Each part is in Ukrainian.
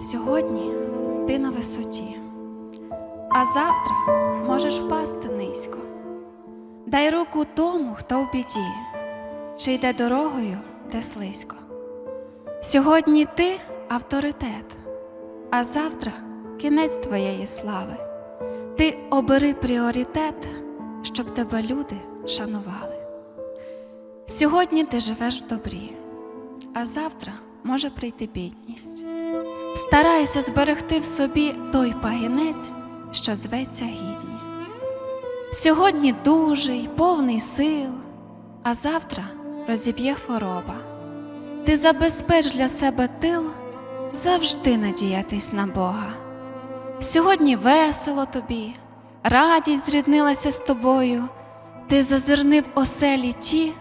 Сьогодні ти на висоті, а завтра можеш впасти низько. Дай руку тому, хто в біді, чи йде дорогою, де слизько. Сьогодні ти авторитет, а завтра кінець твоєї слави. Ти обери пріоритет, щоб тебе люди шанували. Сьогодні ти живеш в добрі, а завтра може прийти бідність. Старайся зберегти в собі той пагінець, що зветься гідність. Сьогодні дужий, повний сил, а завтра розіб'є хвороба. Ти забезпеч для себе тил, завжди надіятись на Бога. Сьогодні весело тобі, радість зріднилася з тобою, ти зазирнив оселі ті,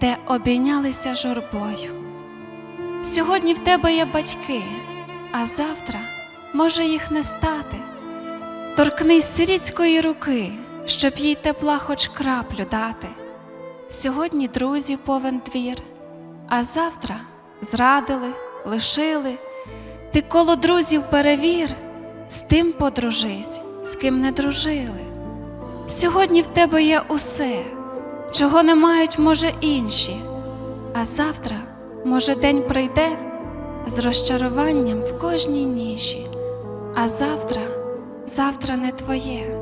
де обійнялися журбою. Сьогодні в тебе є батьки, а завтра може їх не стати. Торкнись сирітської руки, щоб їй тепла хоч краплю дати. Сьогодні друзів повен двір, а завтра зрадили, лишили. Ти коло друзів перевір, з тим подружись, з ким не дружили. Сьогодні в тебе є усе, чого не мають, може, інші, а завтра, може, день прийде з розчаруванням в кожній ніші, а завтра, завтра не твоє.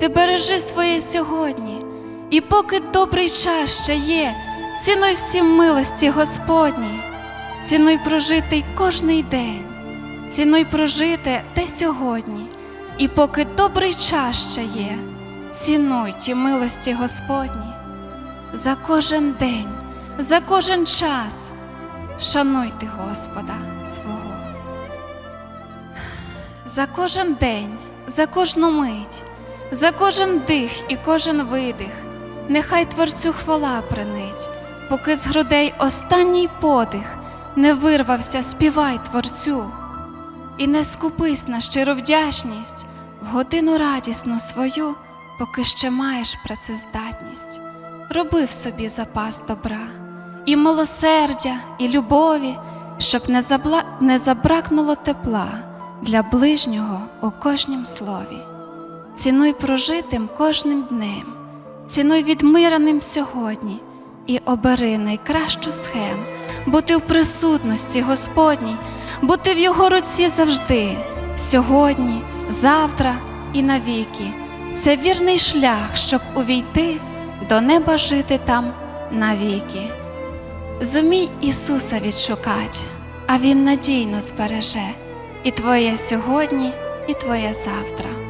Ти бережи своє сьогодні, і поки добрий час ще є, цінуй всім милості Господні, цінуй прожитий кожний день, цінуй прожите те сьогодні, і поки добрий час ще є, цінуй ті милості Господні. За кожен день, за кожен час шануйте Господа свого. За кожен день, за кожну мить, за кожен дих і кожен видих, нехай Творцю хвала принить, поки з грудей останній подих не вирвався, співай Творцю, і не скупись на щиру вдячність в годину радісну свою, поки ще маєш працездатність. Роби в собі запас добра, і милосердя, і любові, щоб не, забла... не забракнуло тепла для ближнього у кожнім слові. Цінуй прожитим кожним днем, цінуй відмиреним сьогодні і обери найкращу схему, бути в присутності Господній, бути в Його руці завжди, сьогодні, завтра і навіки. Це вірний шлях, щоб увійти до неба жити там навіки. Зумій Ісуса відшукать, а Він надійно збереже і твоє сьогодні, і твоє завтра.